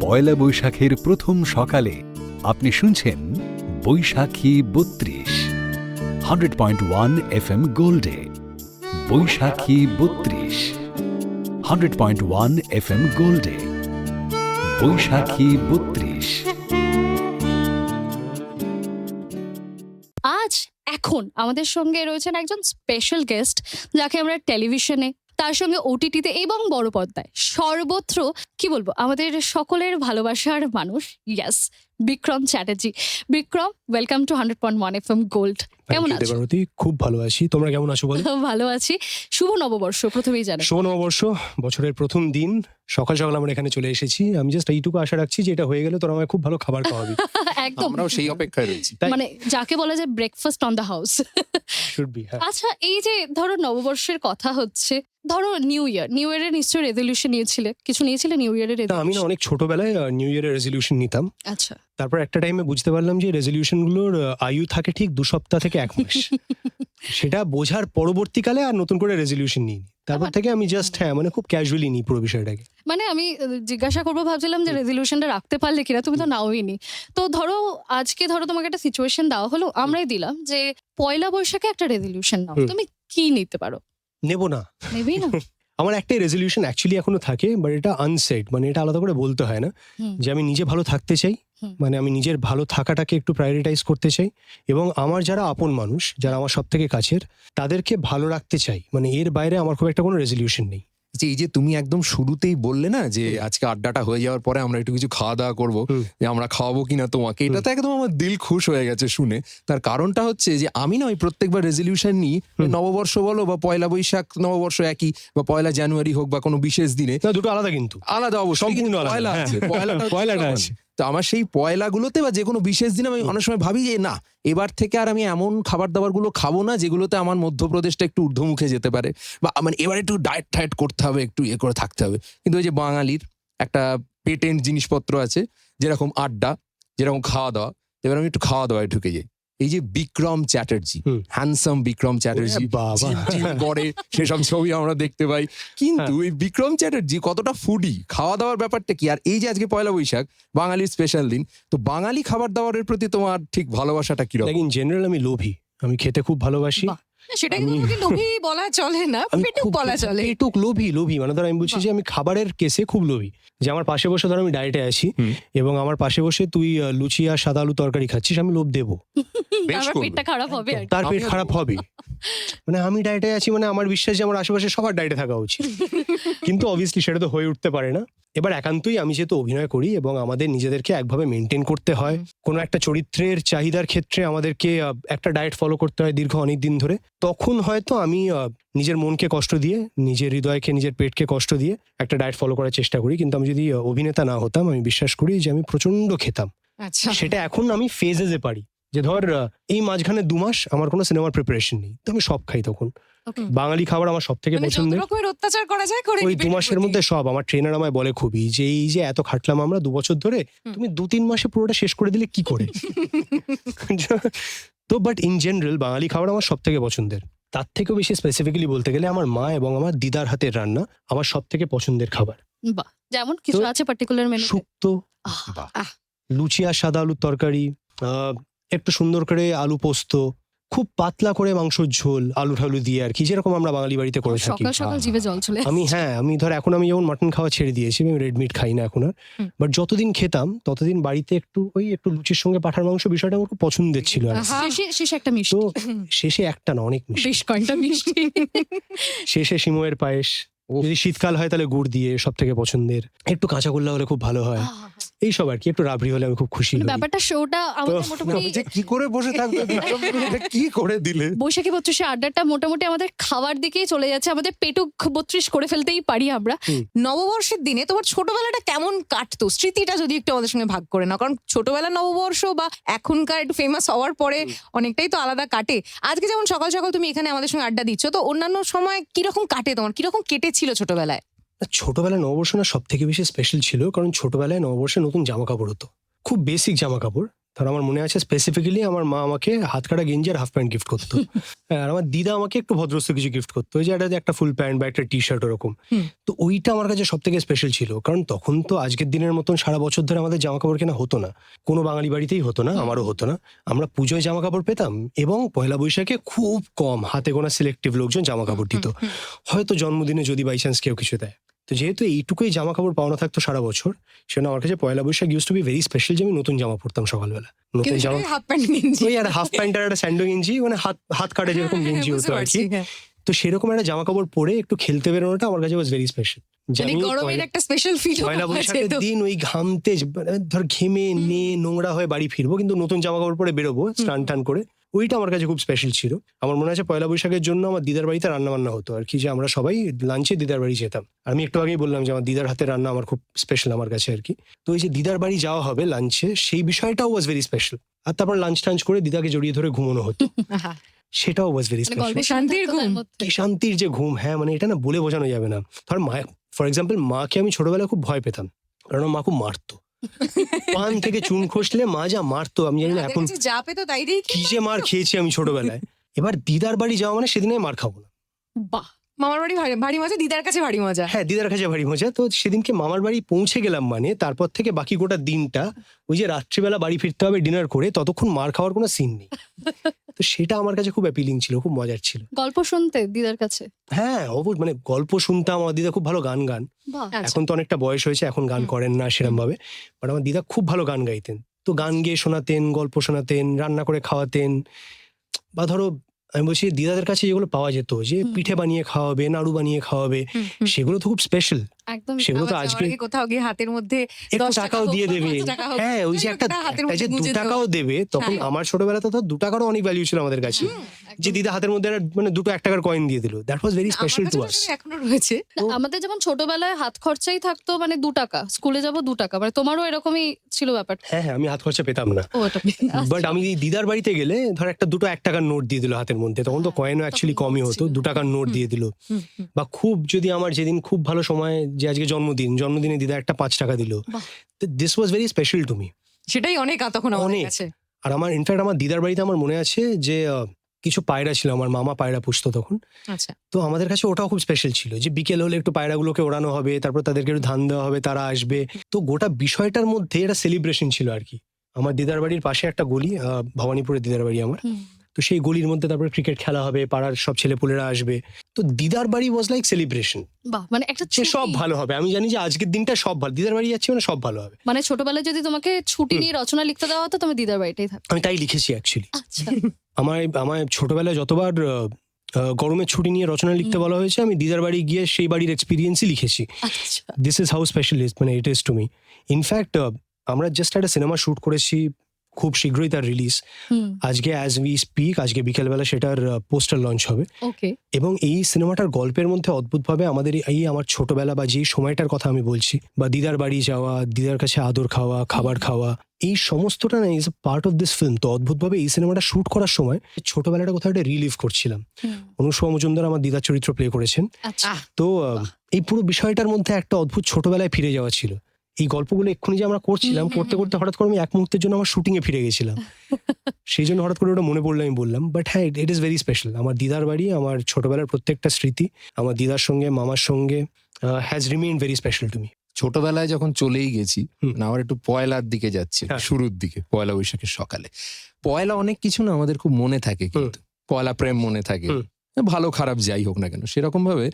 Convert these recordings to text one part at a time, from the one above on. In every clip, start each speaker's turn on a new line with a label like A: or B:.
A: পয়লা বৈশাখের প্রথম সকালে আপনি শুনছেন বৈশাখী বত্রিশ, hundred point one F M গোল্ডে। Baishakhi বত্রিশ, hundred point one F M গোল্ডে। Baishakhi বত্রিশ।
B: আজ এখন আমাদের সঙ্গে রয়েছেন একজন স্পেশাল গেস্ট যাকে আমরা টেলিভিশনে তার সঙ্গে ওটিটিতে এবং বড় পর্দায়। সর্বত্র কি বলব আমাদের সকলের ভালোবাসার মানুষ yes Bikram Chatterjee. Bikram welcome to hundred point one F M gold কেমন আছো?
C: দেবারতী। খুব ভালো আছি। তোমরা কেমন আছো বলো?
B: ভালো আছি। শুভ নববর্ষ প্রথমেই জানাই
C: শুভ নববর্ষ বছরের প্রথম দিন। সকাল সকাল আমরা এখানে চলে এসেছি। আমি জাস্ট এইটুকু আশা রাখছি যে এটা হয়ে গেলে তোরা আমায় খুব ভালো খাবার খাওয়াবি।
B: একদম।
D: আমরাও সেই অপেক্ষায় রয়েছি।
B: মানে যাকে বলা যায় breakfast on the house
C: should be
B: আচ্ছা এই যে ধরো নববর্ষের কথা হচ্ছে ধরো নিউ ইয়ার নিউ ইয়ারের নিশ্চয়ই রেজলিউশন নিয়েছিলে। কিছু নিয়েছিলে নিউ ইয়ারের
C: আমি না অনেক ছোটবেলায় নিউ ইয়ারের রেজলিউশন নিতাম।
B: আচ্ছা।
C: তারপর একটা টাইমে বুঝতে পারলাম যে রেজলিউশনগুলোর আয়ু থাকে ঠিক দু সপ্তাহ থেকে এক মাস। সেটা বোঝার পরবর্তীকালে আর নতুন করে রেজলিউশন নিই তারপর থেকে আমি জাস্ট হ্যাঁ মানে খুব ক্যাজুয়ালি নিই পুরো বিষয়টাকে।
B: মানে আমি জিজ্ঞাসা করব ভাবছিলাম যে রেজলিউশনটা রাখতে পারলে কিনা তুমি তো নাওই নি। তো ধরো আজকে ধরো তোমাকে একটা সিচুয়েশন দেওয়া হলো আমরাই দিলাম যে পয়লা বৈশাখে একটা রেজলিউশন নাও। তুমি কি নিতে পারো?
C: নেব না।
B: নেবেই না?
C: আমার একটাই রেজলিউশন অ্যাকচুয়ালি এখনও থাকে বাট এটা আনসেট মানে এটা আলাদা করে বলতে হয় না। যে আমি নিজে ভালো থাকতে চাই। মানে আমি নিজের ভালো থাকাটাকে একটু প্রায়োরিটাইজ করতে চাই এবং আমার যারা আপন মানুষ যারা আমার সব থেকে কাছের তাদেরকে ভালো রাখতে চাই। মানে এর বাইরে আমার খুব একটা কোনো রেজলিউশন নেই।
D: যে এই যে তুমি একদম শুরুতেই বললে না যে আজকে আড্ডাটা হয়ে যাওয়ার পরে আমরা একটু কিছু খাওয়া দাওয়া করব যে আমরা খাওয়াবো কিনা তোমাকে এটা তো একদম আমার দিল খুশ হয়ে গেছে শুনে। তার কারণটা হচ্ছে যে আমি না ওই প্রত্যেকবার রেজলিউশন নিই নববর্ষ বলো বা পয়লা বৈশাখ নববর্ষ একই বা পয়লা জানুয়ারি হোক বা কোনো বিশেষ দিনে।
C: দুটো আলাদা কিন্তু।
D: আলাদা অবশ্যই
C: সম্পূর্ণ
D: কিন্তু পয়লা
C: হ্যাঁ।
D: পয়লাটা।
C: আছে।
D: তো আমার সেই পয়লাগুলোতে বা যে কোনো বিশেষ দিন আমি অনেক সময় ভাবি যে না এবার থেকে আর আমি এমন খাবার দাবারগুলো খাব না যেগুলোতে আমার মধ্যপ্রদেশটা একটু ঊর্ধ্বমুখে যেতে পারে বা মানে এবার একটু ডায়েট টায়েট করতে হবে একটু ইয়ে করে থাকতে হবে। কিন্তু ওই যে বাঙালির একটা পেটেন্ট জিনিসপত্র আছে যেরকম আড্ডা যেরকম খাওয়া দাওয়া এবার আমি একটু খাওয়া দাওয়ায় ঢুকে যাই। এই যে বিক্রম চ্যাটার্জি। হ্যান্ডসাম বিক্রম চ্যাটার্জি করে সেসব ছবি আমরা দেখতে পাই। কিন্তু এই বিক্রম চ্যাটার্জি কতটা ফুডি খাওয়া দাওয়ার ব্যাপারটা কি? আর এই যে আজকে পয়লা বৈশাখ বাঙালির স্পেশাল দিন তো বাঙালি খাবার দাবারের প্রতি তোমার ঠিক ভালোবাসাটা কীরকম?
C: ইন জেনারেল আমি লোভী। আমি খেতে খুব ভালোবাসি।
E: সেটা কিন্তু
C: আমি-
E: তোমাকে লোভী বলা চলে না
C: আমি
E: পেটুক
C: খুব
E: বলা চলে।
C: পেটুক লোভী লোভী। মানে ধর আমি বলছি যে আমি খাবারের কেসে খুব লোভী। যে আমার পাশে বসে ধর আমি ডায়েটে আছি
D: হুম।
C: এবং আমার পাশে বসে তুই আহ, লুচি আর সাদা আলু তরকারি খাচ্ছিস আমি লোভ দেবো।
D: বেশ
B: তারপর
D: করবে।
B: পেটটা খারাপ হবে আর কি।
C: তার পেট
D: আমিও
C: খারাপ হবে। মানে আমি ডায়েটে আছি মানে আমার বিশ্বাস যে আমার আশেপাশে সবার ডায়েটে থাকা উচিত। কিন্তু অবভিয়াসলি সেটা তো হয়ে উঠতে পারে না। এবার একান্তই আমি যেহেতু অভিনয় করি এবং আমাদের নিজেদেরকে একভাবে মেনটেন করতে হয় কোনো একটা চরিত্রের চাহিদার ক্ষেত্রে আমাদেরকে একটা ডায়েট ফলো করতে হয় দীর্ঘ অনেক দিন ধরে তখন হয়তো আমি নিজের মনকে কষ্ট দিয়ে নিজের হৃদয়কে নিজের পেটকে কষ্ট দিয়ে একটা ডায়েট ফলো করার চেষ্টা করি। কিন্তু আমি যদি অভিনেতা না হতাম আমি বিশ্বাস করি যে আমি প্রচণ্ড খেতাম।
E: আচ্ছা।
C: সেটা এখন আমি ফেজেসে পারি। যে ধর এই মাঝখানে দু মাস আমার কোনো সিনেমার প্রিপারেশন নেই। তো আমি সব খাই তখন। বাঙালি খাবার আমার সব থেকে পছন্দের।
E: অত্যাচার করা যায় করে
C: ওই দু মাসের মধ্যে সব আমার ট্রেনার আমায় বলে খুবই যে এই যে এত খাটলাম আমরা দু বছর ধরে তুমি দু তিন মাসে পুরোটা শেষ করে দিলে কি করে? তো বাট ইন জেনারেল বাঙালি খাবার আমার সব থেকে পছন্দের। তার থেকেও বেশি স্পেসিফিক্যালি বলতে গেলে আমার মা এবং আমার দিদার হাতের রান্না আমার সব থেকে পছন্দের খাবার।
B: বাহ যেমন কিছু আছে পার্টিকুলার মেনু
C: শুক্তো। লুচি আর সাদা আলুর তরকারি আহ, একটু সুন্দর করে আলু পোস্ত খুব পাতলা করে মাংসর ঝোল আলু ঠালু দিয়ে আর কি যেরকম আমরা বাঙালি বাড়িতে করে থাকি।
B: সকাল সকাল জিভে জল চলে
C: আমি হ্যাঁ আমি ধর এখন আমি যেমন মাটন খাওয়া ছেড়ে দিয়েছি আমি রেড মিট খাই না এখন আর। বাট যতদিন খেতাম ততদিন বাড়িতে একটু ওই একটু লুচির সঙ্গে পাঠার মাংস বিষয়টা আমার খুব পছন্দের ছিল আর
B: শেষে শেষে একটা
C: তো শেষে একটা না অনেক মিষ্টি।
B: বেশ কয়েকটা মিষ্টি।
C: শেষে সিময়ের পায়েস যদি শীতকাল হয় তাহলে গুড় দিয়ে সব থেকে পছন্দের। একটু কাঁচা গোল্লা হলে খুব ভালো হয়। এই সব আর কি একটু রাবড়ি হলে আমি খুব খুশি হই।
B: ব্যাপারটা শোটা আমাদের মোটামুটি
D: কি করে বসে থাকবে কি করে দিলে?
B: বৈশাখী বত্রিশে আড্ডাটা মোটামুটি আমাদের খাবার দিকেই চলে যাচ্ছে আমাদের পেটুক বত্রিশ করে ফেলতেই পারি আমরা।
E: নববর্ষের দিনে তোমার ছোটবেলাটা কেমন কাটতো? স্মৃতিটা যদি একটু আমাদের সঙ্গে ভাগ করে নাও কারণ ছোটবেলা নববর্ষ বা এখনকার একটু ফেমাস হওয়ার পরে অনেকটাই তো আলাদা কাটে। আজকে যেমন সকাল সকাল তুমি এখানে আমাদের সঙ্গে আড্ডা দিচ্ছ তো অন্যান্য সময় কীরকম কাটে তোমার? কীরকম কেটেছিল ছোটবেলায়?
C: না, ছোটবেলায় নববর্ষ না সব থেকে বেশি স্পেশাল ছিল কারণ ছোটবেলায় নববর্ষে নতুন জামা কাপড় হতো। খুব বেসিক জামা কাপড় ধর আমার মনে আছে স্পেসিফিক্যালি আমার মা আমাকে হাত কাটা গেঞ্জি আর হাফ প্যান্ট গিফট করতো। হ্যাঁ, আর আমার দিদা আমাকে একটু ভদ্রস্থ কিছু গিফট করতো। ওই যে একটা একটা ফুল প্যান্ট বা একটা টি শার্ট ওরকম তো ওইটা আমার কাছে সব থেকে স্পেশাল ছিল। কারণ তখন তো আজকের দিনের মতন সারা বছর ধরে আমাদের জামা কাপড় কেনা হতো না। কোনো বাঙালি বাড়িতেই হতো না আমারও হতো না। আমরা পুজোয় জামা কাপড় পেতাম এবং পয়লা বৈশাখে খুব কম হাতে গোনা সিলেক্টিভ লোকজন জামা কাপড় দিত। হয়তো জন্মদিনে যদি বাই চান্স কেউ কিছু দেয়। তো যেহেতু এইটুকুই জামা কাপড় পাওনা থাকতো সারা বছর সেজন্য আমার কাছে Poila Baishakh use to be very special যে আমি নতুন জামা পরতাম সকালবেলা। নতুন জামা
E: হাফ প্যান্ট গেঞ্জি।
C: ওই একটা হাফ প্যান্ট আর একটা স্যান্ডো গেঞ্জি মানে হাত হাত কাটে যেরকম
E: হ্যাঁ,
C: গেঞ্জি হতো আর কি।
E: হ্যাঁ।
C: তো সেরকম একটা জামা কাপড় পরে একটু খেলতে বেরোনোটা আমার কাছে ওয়াজ ভেরি স্পেশাল
E: একটা স্পেশাল ফিল
C: পয়লা বৈশাখের দিন ওই ঘামতে ধর ঘেমে নে নোংরা হয়ে বাড়ি ফিরবো কিন্তু নতুন জামা কাপড় পরে বেরোবো স্নান টান করে। ওইটা আমার কাছে খুব স্পেশাল ছিল। আমার মনে আছে পয়লা বৈশাখের জন্য আমার দিদার বাড়িতে রান্না বান্না হতো আর কি যে আমরা সবাই লাঞ্চে দিদার বাড়ি যেতাম। আর আমি একটু আগেই বললাম যে আমার দিদার হাতে রান্না আমার খুব স্পেশাল আমার কাছে আর কি। তো ওই যে দিদার বাড়ি যাওয়া হবে লাঞ্চে সেই বিষয়টাও ওয়াজ ভেরি স্পেশাল আর তারপর লাঞ্চ টাঞ্চ করে দিদাকে জড়িয়ে ধরে ঘুমানো হতো। সেটাও ওয়াজ ভেরি স্পেশাল
E: শান্তির ঘুম।
C: শান্তির যে ঘুম হ্যাঁ মানে এটা না বলে বোঝানো যাবে না। ধর মা ফর এক্সাম্পল মাকে আমি ছোটবেলায় খুব ভয় পেতাম। কারণ মা খুব মারতো। পান থেকে চুন খসলে মা যা মারতো আমি জানি না এখন
E: যা পেতো তাই দিয়ে
C: কি যে মার খেয়েছি আমি ছোটবেলায়। এবার দিদার বাড়ি যাওয়া মানে সেদিনে মার খাব না।
B: বাহ!
E: মামার বাড়ি ভারী- ভারী মজা দিদার কাছে ভারী মজা।
C: হ্যাঁ দিদার কাছে ভারী মজা। তো সেদিনকে মামার বাড়ি পৌঁছে গেলাম মানে তারপর থেকে বাকি গোটা দিনটা ওই যে রাত্রিবেলা বাড়ি ফিরতে হবে ডিনার করে ততক্ষণ মার খাওয়ার কোনো সিন নেই। তো সেটা আমার কাছে খুব অ্যাপিলিং ছিল খুব মজার ছিল।
B: গল্প শুনতে দিদার কাছে?
C: হ্যাঁ অবশ্য মানে গল্প শুনতাম আমার দিদা খুব ভালো গান গান।
B: বাহ।
E: আচ্ছা।
C: এখন তো অনেকটা বয়স হয়েছে এখন গান
E: হুম।
C: করেন না সেরকম ভাবে বাট আমার দিদা খুব ভালো গান গাইতেন। তো গান গেয়ে শোনাতেন গল্প শোনাতেন রান্না করে খাওয়াতেন। বা ধরো আমি বলছি দিদাদের কাছে যেগুলো পাওয়া যেত যে পিঠে বানিয়ে খাওয়াবে নাড়ু বানিয়ে খাওয়াবে। সেগুলো তো খুব স্পেশাল
B: একদম
C: সেগুলো তো আজকে
E: কোথাও গিয়ে হাতের মধ্যে
C: একটু টাকাও দিয়ে দেবে।
E: 5 টাকা হোক,
C: হ্যাঁ ওই যে একটা
E: ওটা
C: যে দু টাকাও দেবে তখন
E: হ্যাঁ।
C: আমার ছোটবেলাতে তো দু টাকারও অনেক ভ্যালু ছিল আমাদের কাছে। যে দিদা হাতের মধ্যে মানে দুটো এক টাকার কয়েন দিয়ে দিল। That was very special to us
E: এখনও রয়েছে।
B: আমাদের যেমন ছোটবেলায় হাত খরচাই থাকতো মানে দু টাকা স্কুলে যাব দু টাকা মানে তোমারও এরকমই ছিল ব্যাপার।
C: হ্যাঁ হ্যাঁ আমি হাত খরচা পেতাম না। বাট আমি দিদার বাড়িতে গেলে ধর একটা দুটো এক টাকার নোট দিয়ে দিল হাতের মধ্যে। তখন তো
B: হ্যাঁ,
C: কয়েনও অ্যাকচুয়ালি কমই হতো দু টাকার নোট দিয়ে দিল। বা খুব যদি আমার যেদিন খুব ভালো সময় যে আজকে জন্মদিন জন্মদিনে দিদা একটা পাঁচ টাকা দিল। This was very special to me
E: সেটাই অনেক তখন
C: অনেক। আর আমার ইনফ্যাক্ট আমার দিদার বাড়িতে আমার মনে আছে যে কিছু পায়রা ছিল আমার মামা পায়রা পুষতো তখন।
E: আচ্ছা।
C: তো আমাদের কাছে ওটাও খুব স্পেশাল ছিল যে বিকেল হলে একটু পায়রাগুলোকে ওড়ানো হবে তারপর তাদেরকে একটু ধান দেওয়া হবে তারা আসবে। তো গোটা বিষয়টার মধ্যে এটা সেলিব্রেশন ছিল আর কি। আমার দিদার বাড়ির পাশে একটা গলি আহ, ভবানীপুরে দিদার বাড়ি আমার। তো সেই গলির মধ্যে তারপরে ক্রিকেট খেলা হবে পাড়ার সব ছেলেপুলেরা আসবে। তো দিদার বাড়ি ওয়াজ লাইক সেলিব্রেশন
B: বাহ মানে একটা
C: যে সব ভালো হবে। আমি জানি যে আজকের দিনটা সব ভালো। দিদার বাড়ি যাচ্ছি মানে সব ভালো হবে।
B: মানে ছোটবেলায় যদি তোমাকে ছুটি নিয়ে রচনা লিখতে দেওয়া হতো তুমি দিদার বাড়িতেই থাকতো।
C: আমি তাই লিখেছি অ্যাকচুয়ালি আমার আমার ছোটবেলায় যতবার গরমের ছুটি নিয়ে রচনা লিখতে। বলা হয়েছে আমি দিদার বাড়ি গিয়ে সেই বাড়ির এক্সপিরিয়েন্সই লিখেছি। This is how special is মানে it is to me in fact আমরা জাস্ট একটা সিনেমা শুট করেছি খুব শীঘ্রই তার রিলিজ আজকে অ্যাজ উই স্পিক আজকে বিকেলবেলা সেটার পোস্টার লঞ্চ হবে। এবং এই সিনেমাটার গল্পের মধ্যে অদ্ভুতভাবে আমাদের এই- আমার ছোটবেলা বা যেই সময়টার কথা আমি বলছি বা দিদার বাড়ি যাওয়া দিদার কাছে আদর খাওয়া খাবার খাওয়া এই সমস্তটা না is part of this film তো অদ্ভুতভাবে এই সিনেমাটা শুট করার সময় ছোটবেলাটা কোথাও একটা রিলিভ করছিলাম। অনুষ্মা মজুমদার আমার দিদার চরিত্র প্লে করেছেন।
B: আচ্ছা।
C: তো এই পুরো বিষয়টার মধ্যে একটা অদ্ভুত ছোটবেলায় ফিরে যাওয়া ছিল। এই গল্পগুলো এক্ষুনি যে আমরা করছিলাম করতে করতে হঠাৎ করে আমি এক মুহূর্তের জন্য আমার শুটিং এ ফিরে গেছিলাম। সেই জন্য হঠাৎ করে ওটা মনে পড়ল আমি বললাম বাট হ্যাঁ ইট ইজ ভেরি স্পেশাল আমার দিদার বাড়ি আমার ছোটবেলার প্রত্যেকটা স্মৃতি আমার দিদার সঙ্গে মামার সঙ্গে has remain very special to me
D: ছোটবেলায় যখন চলেই গেছি আমার একটু পয়লার দিকে যাচ্ছি
C: হ্যাঁ।
D: শুরুর দিকে পয়লা বৈশাখের সকালে। পয়লা অনেক কিছু না আমাদের খুব মনে থাকে কিন্তু পয়লা প্রেম মনে থাকে।
C: হুম।
D: ভালো খারাপ যাই হোক না কেন সেরকম ভাবে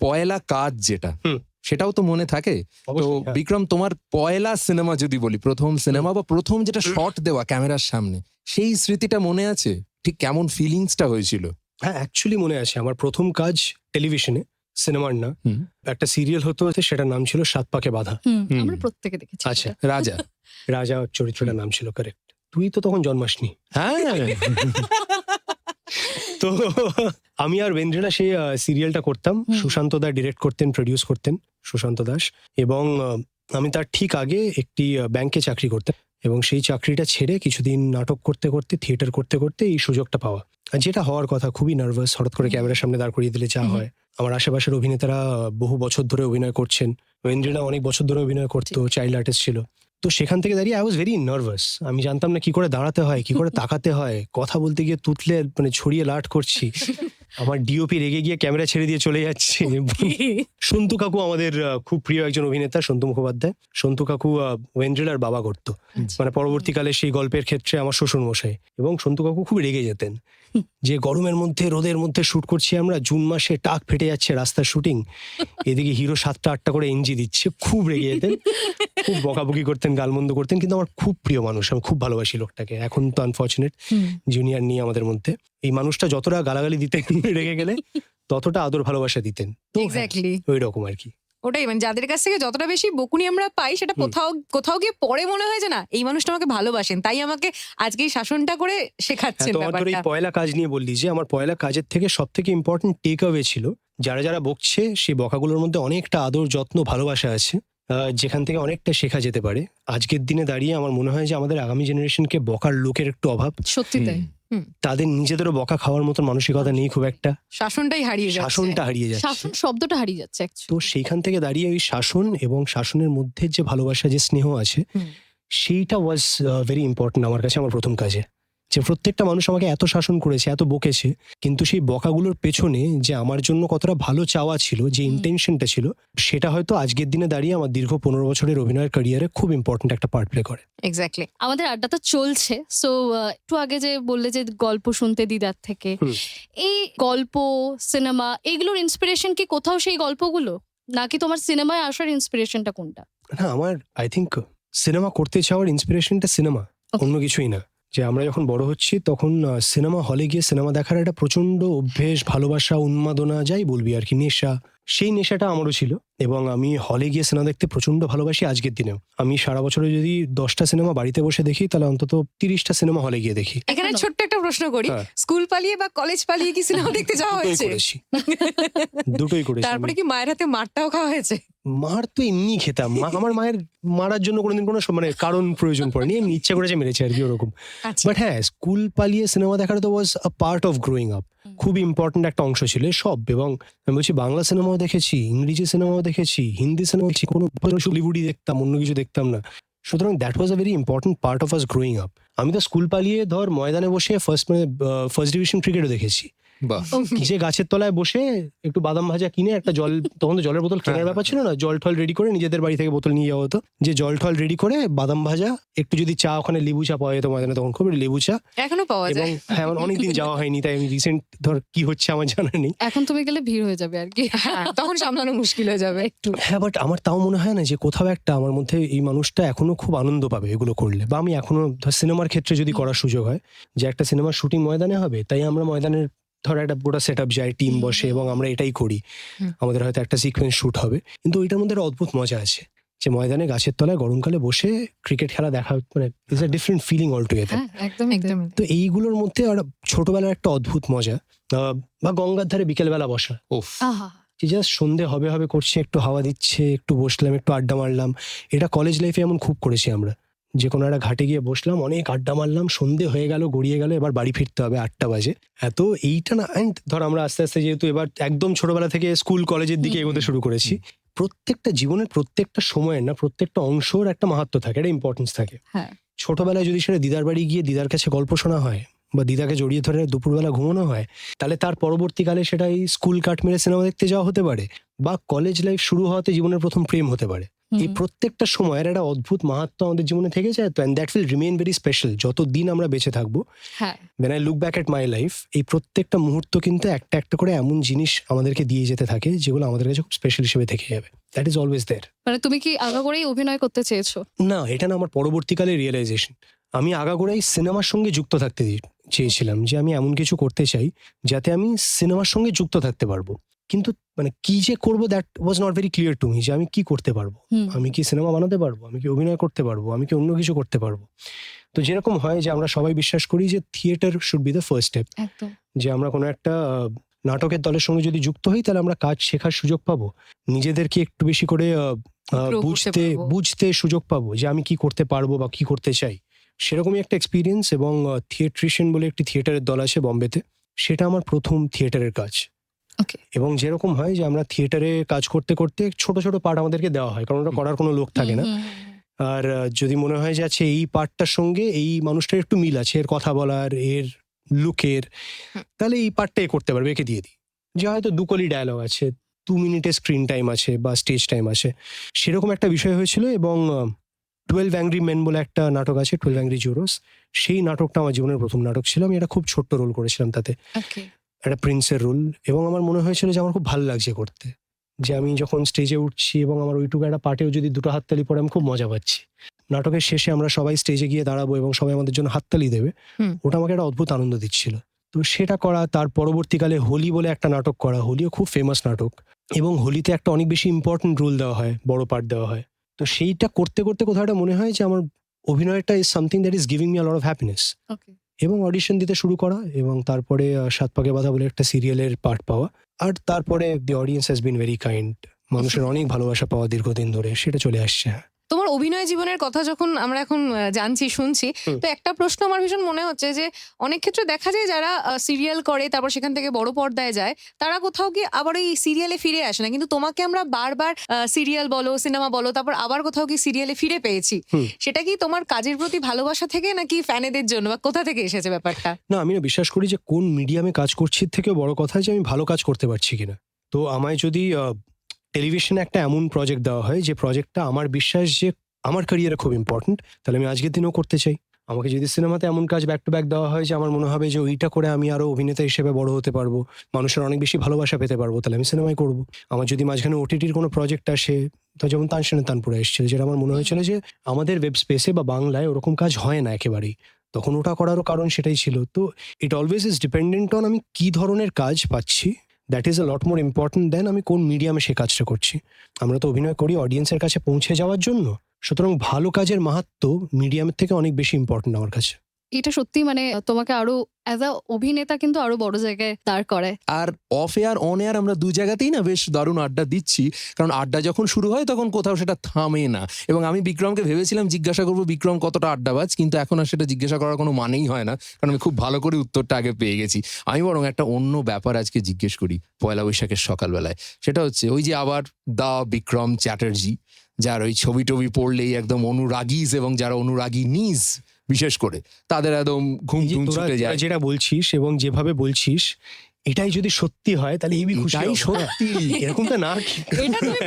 D: পয়লা কাজ যেটা
C: হুম।
D: সেটাও তো মনে থাকে। তো
C: হ্যাঁ।
D: বিক্রম তোমার পয়লা সিনেমা যদি বলি প্রথম সিনেমা বা প্রথম যেটা শট দেওয়া ক্যামেরার সামনে সেই স্মৃতিটা মনে আছে? ঠিক কেমন ফিলিংসটা হয়েছিল?
C: হ্যাঁ অ্যাকচুয়ালি মনে আছে। আমার প্রথম কাজ টেলিভিশনে সিনেমার না। একটা সিরিয়াল হতো সেটার নাম ছিল সাত পাকে বাধা।
B: আমরা প্রত্যেকে দেখেছি
C: আচ্ছা।
D: রাজা।
C: রাজা চরিত্রটার নাম ছিল কারেক্ট তুই তো তখন জন্মাসনি।
D: হ্যাঁ।
C: তো আমি আর বেন্দ্রিনা সেই সিরিয়ালটা করতাম। সুশান্ত দা ডিরেক্ট করতেন প্রডিউস করতেন। সুশান্ত দাস এবং আমি তার ঠিক আগে একটি ব্যাংকে চাকরি করতাম এবং সেই চাকরিটা ছেড়ে কিছুদিন নাটক করতে করতে থিয়েটার করতে করতে এই সুযোগটা পাওয়া। আর যেটা হওয়ার কথা খুবই নার্ভাস হঠাৎ করে ক্যামেরার সামনে দাঁড় করিয়ে দিলে যা হয়। আমার আশেপাশের অভিনেতারা বহু বছর ধরে অভিনয় করছেন। ওয়েন্দ্রিনা অনেক বছর ধরে অভিনয় করতো চাইল্ড আর্টিস্ট ছিল। তো সেখান থেকে দাঁড়িয়ে আই ওয়াজ ভেরি নার্ভাস আমি জানতাম না কি করে দাঁড়াতে হয় কি করে তাকাতে হয় কথা বলতে গিয়ে তুতলে মানে ছড়িয়ে লাট করছি। আমার ডিওপি রেগে গিয়ে ক্যামেরা ছেড়ে দিয়ে চলে যাচ্ছে। সন্তু কাকু আমাদের খুব প্রিয় একজন অভিনেতা সন্তু মুখোপাধ্যায়। সন্তু কাকু ওয়েন্দ্রেলার বাবা করতো মানে পরবর্তীকালে সেই গল্পের ক্ষেত্রে আমার শ্বশুর মশাই এবং সন্তু কাকু খুব রেগে যেতেন। যে গরমের মধ্যে রোদের মধ্যে শুট করছি আমরা জুন মাসে টাক ফেটে যাচ্ছে রাস্তার শুটিং এদিকে হিরো সাতটা আটটা করে এনজি দিচ্ছে খুব রেগে যেতেন খুব বকাবকি করতেন গালমন্দ করতেন কিন্তু আমার খুব প্রিয় মানুষ আমি খুব ভালোবাসি লোকটাকে এখন তো আনফর্চুনেট জুনিয়র নিয়ে আমাদের মধ্যে। এই মানুষটা যতটা গালাগালি দিতেন রেগে গেলে ততটা আদর ভালোবাসা দিতেন। হ্যাঁ, ওই রকম আর কি।
E: ওটাই মানে যাদের কাছ থেকে যতটা বেশি বকুনি আমরা পাই সেটা কোথাও কোথাও গিয়ে পরে মনে হয় যে না এই মানুষটা আমাকে ভালোবাসেন তাই আমাকে আজকে এই শাসনটা করে
C: হ্যাঁ
E: শেখাচ্ছেন
C: তোমার এই পয়লা কাজ নিয়ে বললি যে আমার পয়লা কাজের থেকে সব থেকে ইম্পর্টেন্ট টেক অ্যাওয়ে ছিল যারা যারা বকছে সেই বকাগুলোর মধ্যে অনেকটা আদর যত্ন ভালোবাসা আছে। যেখান থেকে অনেকটা শেখা যেতে পারে। আজকের দিনে দাঁড়িয়ে আমার মনে হয় যে আমাদের আগামী জেনারেশনকে বকার লোকের একটু অভাব।
B: সত্যি তাই।
C: তাদের নিজেদেরও বকা খাওয়ার মতন মানসিকতা নেই খুব একটা।
E: শাসনটাই হারিয়ে যাচ্ছে।
C: শাসনটা হারিয়ে যাচ্ছে।
B: শাসন শব্দটা হারিয়ে যাচ্ছে
C: তো সেইখান থেকে দাঁড়িয়ে ওই শাসন এবং শাসনের মধ্যে যে ভালোবাসা যে স্নেহ আছে সেইটা ওয়াজ ভেরি ইম্পর্টেন্ট আমার কাছে আমার প্রথম কাজে। যে প্রত্যেকটা মানুষ আমাকে এত শাসন করেছে এত বকেছে কিন্তু সেই বকাগুলোর পেছনে যে আমার জন্য কতটা ভালো চাওয়া ছিল যে। ইন্টেনশনটা ছিল সেটা হয়তো আজকের দিনে দাঁড়িয়ে আমার দীর্ঘ পনেরো বছরের অভিনয়ের ক্যারিয়ারে খুব ইম্পর্টেন্ট একটা পার্ট প্লে করে।
E: এক্স্যাক্টলি
B: আমাদের আড্ডা তো চলছে সো একটু আগে যে বললে যে গল্প শুনতে দিদার থেকে এই গল্প সিনেমা এগুলোর ইন্সপিরেশন কি কোথাও সেই গল্পগুলো? নাকি তোমার সিনেমায় আসার ইন্সপিরেশনটা কোনটা?
C: না আমার আই থিঙ্ক সিনেমা করতে চাওয়ার ইন্সপিরেশনটা সিনেমা অন্য কিছুই না। যে আমরা যখন বড় হচ্ছি তখন সিনেমা হলে গিয়ে সিনেমা দেখার একটা প্রচণ্ড অভ্যেস, ভালোবাসা, উন্মাদনা যাই বলবি আর কি, নেশা। সেই নেশাটা আমারও ছিল। এবং আমি হলে গিয়ে সিনেমা দেখতে প্রচণ্ড ভালোবাসি আজকের দিনেও। আমি সারা বছরে যদি দশটা সিনেমা বাড়িতে বসে দেখি তাহলে অন্তত তিরিশটা সিনেমা হলে গিয়ে দেখি।
E: এখানে ছোট্ট একটা প্রশ্ন করি।
C: হ্যাঁ।
E: স্কুল পালিয়ে বা কলেজ পালিয়ে কি সিনেমা দেখতে যাওয়া হয়েছে?
C: দুটোই করেছি।
E: তারপরে কি মায়ের হাতে মারটাও খাওয়া হয়েছে?
C: মার তো এমনি খেতাম। আমার মায়ের মারার জন্য কোনোদিন কোনো মানে কারণ প্রয়োজন পড়েনি। এমনি ইচ্ছা করেছে মেরেছে আর কি ওরকম।
E: আচ্ছা।
C: বাট হ্যাঁ স্কুল পালিয়ে সিনেমা দেখাটা তো was a part of growing up. খুব ইম্পর্টেন্ট একটা অংশ ছিল সব। এবং আমি বলছি বাংলা সিনেমাও দেখেছি ইংরেজি সিনেমাও দেখেছি। হিন্দি সিনেমা দেখছি কোনো বলিউডই দেখতাম, অন্য কিছু দেখতাম না। সুতরাং that was a very important part of us growing up আমি তো স্কুল পালিয়ে ধর ময়দানে বসে ফার্স্ট মানে ফার্স্ট ডিভিশন ক্রিকেটও দেখেছি।
D: বাহ।
C: যে গাছের তলায় বসে একটু বাদাম ভাজা কিনে একটা জল তখন তো জলের বোতল কেনার
D: হ্যাঁ,
C: ব্যাপার ছিল না জল টল রেডি করে নিজেদের বাড়ি থেকে বোতল নিয়ে যাওয়া হতো। যে জল টল রেডি করে বাদাম ভাজা একটু যদি চা ওখানে লেবু চা পাওয়া যেত ময়দানে তখন খুব লেবু চা।
E: এখনও পাওয়া
C: এবং
E: যায়।
C: হ্যাঁ আমার অনেকদিন যাওয়া হয়নি তাই আমি রিসেন্ট ধর কি হচ্ছে আমার জানা নেই।
B: এখন তুমি গেলে ভিড় হয়ে যাবে আর কি।
E: হ্যাঁ, তখন সামলানো মুশকিল হয়ে যাবে একটু।
C: হ্যাঁ বাট আমার তাও মনে হয় না যে কোথাও একটা আমার মধ্যে এই মানুষটা এখনও খুব আনন্দ পাবে এগুলো করলে। বা আমি এখনও ধর সিনেমার ক্ষেত্রে যদি করার সুযোগ হয় যে একটা সিনেমার শুটিং ময়দানে হবে তাই আমরা ময়দানের ধর একটা গোটা সেট আপ যায় টিম বসে এবং আমরা এটাই করি। আমাদের হয়তো একটা সিকোয়েন্স শুট হবে। কিন্তু ওইটার মধ্যে একটা অদ্ভুত মজা আছে। যে ময়দানে গাছের তলায় গরমকালে বসে ক্রিকেট খেলা দেখা মানে is a different feeling all together
B: একদম
E: একদম
C: তো এইগুলোর মধ্যে একটা ছোটবেলার একটা অদ্ভুত মজা। বা গঙ্গার ধারে বিকেলবেলা বসা।
D: ওফ
C: যে জাস্ট সন্ধে হবে হবে করছে একটু হাওয়া দিচ্ছে একটু বসলাম একটু আড্ডা মারলাম। এটা কলেজ লাইফে এমন খুব করেছি আমরা। যে কোনো একটা ঘাটে গিয়ে বসলাম অনেক আড্ডা মারলাম সন্ধে হয়ে গেল গড়িয়ে গেল এবার বাড়ি ফিরতে হবে আটটা বাজে। এত এইটা না অ্যান্ড ধর আমরা আস্তে আস্তে যেহেতু এবার একদম ছোটবেলা থেকে স্কুল কলেজের দিকে এগোতে শুরু করেছি প্রত্যেকটা জীবনের প্রত্যেকটা সময়ের না প্রত্যেকটা অংশর একটা মাহাত্ম থাকে একটা ইম্পর্টেন্স থাকে।
B: হ্যাঁ।
C: ছোটবেলায় যদি সেটা দিদার বাড়ি গিয়ে দিদার কাছে গল্প শোনা হয় বা দিদাকে জড়িয়ে ধরে দুপুরবেলা ঘুমানো হয় তাহলে তার পরবর্তীকালে সেটা এই স্কুল কাট মেরে সিনেমা দেখতে যাওয়া হতে পারে বা কলেজ লাইফ শুরু হওয়াতে জীবনের প্রথম প্রেম হতে পারে। এই প্রত্যেকটা সময়ের একটা অদ্ভুত মাহাত্ম আমাদের জীবনে থেকে যায় তো and that will remain very special যত দিন আমরা বেঁচে থাকব।
B: হ্যাঁ।
C: Then I look back at my life এই প্রত্যেকটা মুহূর্ত কিন্তু একটা একটা করে এমন জিনিস আমাদেরকে দিয়ে যেতে থাকে যেগুলো আমাদের কাছে খুব স্পেশাল হিসেবে থেকে যাবে। দ্যাট ইজ অলওয়েজ দেয়ার
B: মানে তুমি কি আগা করেই অভিনয় করতে চেয়েছো?
C: না এটা না আমার পরবর্তীকালে রিয়েলাইজেশন আমি আগাগোড়াই সিনেমার সঙ্গে যুক্ত থাকতে চেয়েছিলাম যে আমি এমন কিছু করতে চাই যাতে আমি সিনেমার সঙ্গে যুক্ত থাকতে পারব। কিন্তু মানে কি যে করব that was not very clear to me যে আমি কি করতে পারব। আমি কি সিনেমা বানাতে পারব? আমি কি অভিনয় করতে পারব? আমি কি অন্য কিছু করতে পারব? তো যেরকম হয় যে আমরা সবাই বিশ্বাস করি যে theatre should be the first step যে আমরা কোনো একটা নাটকের দলের সঙ্গে যদি যুক্ত হই তাহলে আমরা কাজ শেখার সুযোগ পাবো। নিজেদেরকে একটু বেশি করে বুঝতে বুঝতে সুযোগ পাবো যে আমি কি করতে পারব বা কি করতে চাই। সেরকমই একটা এক্সপিরিয়েন্স এবং থিয়েট্রিশিয়ান বলে একটি থিয়েটারের দল আছে বম্বেতে। সেটা আমার প্রথম থিয়েটারের কাজ. এবং যেরকম হয় যে আমরা থিয়েটারে কাজ করতে করতে ছোট ছোট পার্ট আমাদেরকে দেওয়া হয় কারণ ওটা। করার কোনো লোক থাকে না। আর যদি মনে হয় যে আচ্ছা এই পার্টটার সঙ্গে এই মানুষটার একটু মিল আছে এর কথা বলার এর লুকের তাহলে এই পার্টটা এ করতে পারবে একে দিয়ে দিই। যে হয়তো দুকলি ডায়লগ আছে দু মিনিটের স্ক্রিন টাইম আছে বা স্টেজ টাইম আছে। সেরকম একটা বিষয় হয়েছিল এবং টুয়েলভ অ্যাংরি মেন বলে একটা নাটক আছে টুয়েলভ অ্যাংরি জোরোস সেই নাটকটা আমার জীবনের প্রথম নাটক ছিল। আমি একটা খুব ছোট্ট রোল করেছিলাম তাতে। একটা প্রিন্সের রোল এবং আমার মনে হয়েছিল যে আমার খুব ভালো লাগছে করতে। যে আমি যখন স্টেজে উঠছি এবং আমার ওইটুকু একটা পার্টেও যদি দুটো হাততালি পরে আমি খুব মজা পাচ্ছি। নাটকের শেষে আমরা সবাই স্টেজে গিয়ে দাঁড়াবো এবং সবাই আমাদের জন্য হাততালি দেবে। ওটা আমাকে একটা অদ্ভুত আনন্দ দিচ্ছিল। তো সেটা করা তার পরবর্তীকালে হোলি বলে একটা নাটক করা। হোলিও খুব ফেমাস নাটক এবং হোলিতে একটা অনেক বেশি ইম্পর্টেন্ট রোল দেওয়া হয় বড় পার্ট দেওয়া হয়। তো সেইটা করতে করতে কোথাও একটা মনে হয় যে আমার অভিনয়টা is something that is giving me lot of happiness এবং অডিশন দিতে শুরু করা এবং তারপরে সাত পাকে বাধা বলে একটা সিরিয়ালের পার্ট পাওয়া। আর তারপরে the audience has been very kind মানুষের অনেক ভালোবাসা পাওয়া দীর্ঘদিন ধরে সেটা চলে আসছে।
E: তোমার অভিনয় জীবনের কথা যখন আমরা এখন জানছি শুনছি তো একটা প্রশ্ন আমার ভীষণ মনে হচ্ছে যে অনেক ক্ষেত্রে দেখা যায় যারা সিরিয়াল করে তারপর সেখান থেকে বড় পর্দায় যায় তারা কোথাও গিয়ে আবার ওই সিরিয়ালে ফিরে আসে না। কিন্তু তোমাকে আমরা বারবার সিরিয়াল বলো সিনেমা বলো তারপর আবার কোথাও কি সিরিয়ালে ফিরে পেয়েছি। সেটা কি তোমার কাজের প্রতি ভালোবাসা থেকে নাকি ফ্যানেদের জন্য? বা কোথা থেকে এসেছে ব্যাপারটা?
C: না আমি না বিশ্বাস করি যে কোন মিডিয়ামে কাজ করছি থেকেও বড় কথা যে আমি ভালো কাজ করতে পারছি কিনা। তো আমায় যদি টেলিভিশনে একটা এমন প্রজেক্ট দেওয়া হয় যে প্রজেক্টটা আমার বিশ্বাস যে আমার ক্যারিয়ারে খুব ইম্পর্ট্যান্ট তাহলে আমি আজকের দিনেও করতে চাই। আমাকে যদি সিনেমাতে এমন কাজ ব্যাক টু ব্যাক দেওয়া হয় যে আমার মনে হবে যে ওইটা করে আমি আরও অভিনেতা হিসেবে বড় হতে পারব, মানুষের অনেক বেশি ভালোবাসা পেতে পারব, তাহলে আমি সিনেমায় করব। আমার যদি মাঝখানে ওটিটির কোনো প্রজেক্ট আসে তো যেমন তানসেনের তানপুরে এসেছিল, যেটা আমার মনে হয়েছিল যে আমাদের ওয়েব স্পেসে বা বাংলায় ওরকম কাজ হয় না একেবারেই। তখন ওটা করারও কারণ সেটাই ছিল। তো it always is dependent on আমি কি ধরনের কাজ পাচ্ছি that is a lot more important than আমি কোন মিডিয়ামে সে কাজটা করছি। আমরা তো অভিনয় করি অডিয়েন্সের কাছে পৌঁছে যাওয়ার জন্য। সুতরাং ভালো কাজের মাহাত্ম মিডিয়ামের থেকে অনেক বেশি ইম্পর্টেন্ট আমার কাছে।
B: এটা সত্যি মানে তোমাকে আরও অ্যাজ আ অভিনেতা কিন্তু আরও বড় জায়গায় দাঁড় করায়
D: আর অফ এয়ার অন এয়ার আমরা দু জায়গাতেই না বেশ দারুণ আড্ডা দিচ্ছি। কারণ আড্ডা যখন শুরু হয় তখন কোথাও সেটা থামে না। এবং আমি বিক্রমকে ভেবেছিলাম জিজ্ঞাসা করব, বিক্রম, কতটা আড্ডাবাজ? কিন্তু এখন আর সেটা জিজ্ঞাসা করার কোনো মানেই হয় না। কারণ আমি খুব ভালো করে উত্তরটা আগে পেয়ে গেছি। আমি বরং একটা অন্য ব্যাপার আজকে জিজ্ঞেস করি পয়লা বৈশাখের সকালবেলায়। সেটা হচ্ছে ওই যে আবার দা বিক্রম চ্যাটার্জি, যার ওই ছবি টবি পড়লেই একদম অনুরাগীজ এবং যারা অনুরাগী নিজ বিশেষ করে। তাদের একদম ঘুম ঘুম ছুটে যায়।
C: যেটা বলছিস এবং যেভাবে বলছিস এটাই যদি সত্যি হয় তাহলে এই খুশি
D: সত্যি।
C: এরকম তো না
E: এটা তুমি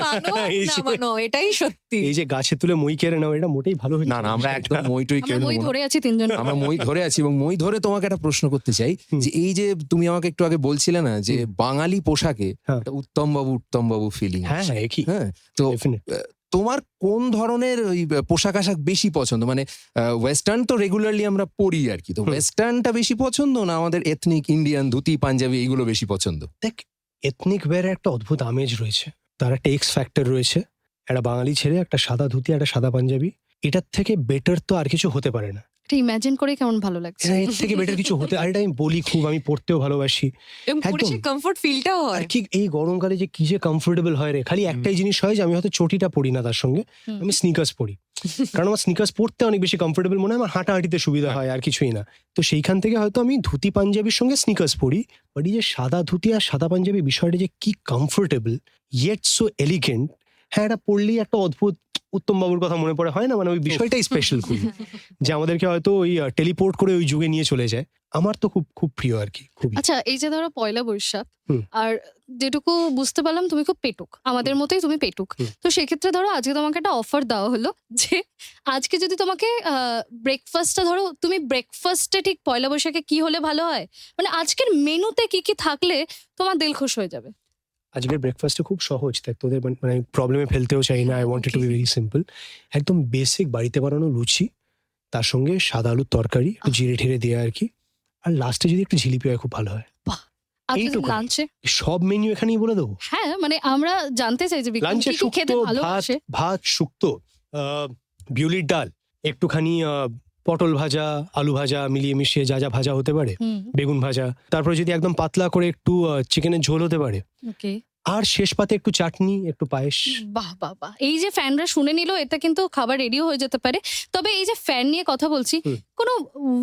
E: মানো এটাই সত্যি।
C: এই যে গাছে তুলে মই কেড়ে নাও এটা মোটেই ভালো হচ্ছে
D: না না আমরা একদম মই টই কেড়ে না।
B: ধরে আছি তিনজন।
D: আমরা মই ধরে আছি এবং মই ধরে তোমাকে একটা প্রশ্ন করতে চাই যে এই যে তুমি আমাকে একটু আগে বলছিলে না যে বাঙালি পোশাকে
C: হ্যাঁ।
D: একটা উত্তম বাবু উত্তম বাবু ফিলিং
C: হ্যাঁ হ্যাঁ একই।
D: হ্যাঁ তো. তোমার কোন ধরনের ওই পোশাক আশাক বেশি পছন্দ? মানে ওয়েস্টার্ন তো রেগুলারলি আমরা পরি আর কি। তো ওয়েস্টার্নটা বেশি পছন্দ না আমাদের এথনিক ইন্ডিয়ান ধুতি পাঞ্জাবি এইগুলো বেশি পছন্দ?
C: দেখ এথনিক ওয়্যারে একটা অদ্ভুত আমেজ রয়েছে। তার একটা এক্স ফ্যাক্টর রয়েছে। একটা বাঙালি ছেলে একটা সাদা ধুতি একটা সাদা পাঞ্জাবি। এটার থেকে বেটার তো আর কিছু হতে পারে না।
B: এটা ইমাজিন করে কেমন ভালো লাগছে।
C: এর থেকে বেটার কিছু হতে আর এটা আমি বলি খুব আমি পড়তেও ভালোবাসি। একদম।
E: কমফোর্ট ফিলটাও
C: আর
E: হয়।
C: কি এই গরমকালে যে কি যে কমফোর্টেবল হয় রে খালি একটাই জিনিস হয় যে আমি হয়তো চটিটা পরি না তার সঙ্গে আমি স্নিকার্স পরি কারণ আমার স্নিকার্স পরতে অনেক বেশি কমফোর্টেবল মনে হয় আমার হাঁটাহাঁটিতে সুবিধা হয় আর কিছুই না। তো সেইখান থেকে হয়তো আমি ধুতি পাঞ্জাবির সঙ্গে স্নিকার্স পরি বাট এই যে সাদা ধুতি আর সাদা পাঞ্জাবি বিষয়টা যে কি কমফোর্টেবল ইয়েট সো এলিগেন্ট হ্যাঁ এটা পড়লেই একটা অদ্ভুত উত্তম বাবুর কথা মনে পড়ে হয় না? মানে ওই বিষয়টাই স্পেশাল খুব। যে আমাদেরকে হয়তো ওই টেলিপোর্ট করে ওই যুগে নিয়ে চলে যায়। আমার তো খুব খুব প্রিয় আর কি
B: আচ্ছা এই যে ধরো পয়লা বৈশাখ আর যেটুকু বুঝতে পারলাম তুমি খুব পেটুক। আমাদের মতোই তুমি পেটুক। তো সেক্ষেত্রে ধরো আজকে তোমাকে একটা অফার দেওয়া হলো যে আজকে যদি তোমাকে ব্রেকফাস্টটা ধরো তুমি ব্রেকফাস্টে ঠিক পয়লা বৈশাখে কি হলে ভালো হয়? মানে আজকের মেনুতে কি কি থাকলে তোমার দিল খুশ হয়ে যাবে?
C: আজকের ব্রেকফাস্টে খুব সহজ। দেখ তোদের মানে- মানে প্রবলেমে ফেলতেও চাই না I wanted to be very simple একদম বেসিক বাড়িতে বানানো লুচি তার সঙ্গে সাদা আলুর তরকারি একটু জিরে ঠেরে দেওয়া আর কি। আর লাস্টে যদি একটু জিলিপি হয় খুব ভালো হয়।
B: লাঞ্চে
C: সব মেনু এখানেই বলে দেবো।
B: হ্যাঁ মানে আমরা জানতে চাই যে
C: লাঞ্চে শুক্তো
B: খেতে
C: ভাত ভাত শুক্তো বিউলির ডাল একটুখানি পটল ভাজা আলু ভাজা মিলিয়ে মিশিয়ে যা যা ভাজা হতে পারে বেগুন ভাজা। তারপরে যদি একদম পাতলা করে একটু চিকেনের ঝোল হতে পারে আর শেষ পাতে একটু চাটনি একটু পায়েস।
B: বাহ বাহ বাহ। এই যে ফ্যানরা শুনে নিল এটা কিন্তু খাবার রেডিও হয়ে যেতে পারে। তবে এই যে ফ্যান নিয়ে কথা বলছি কোনো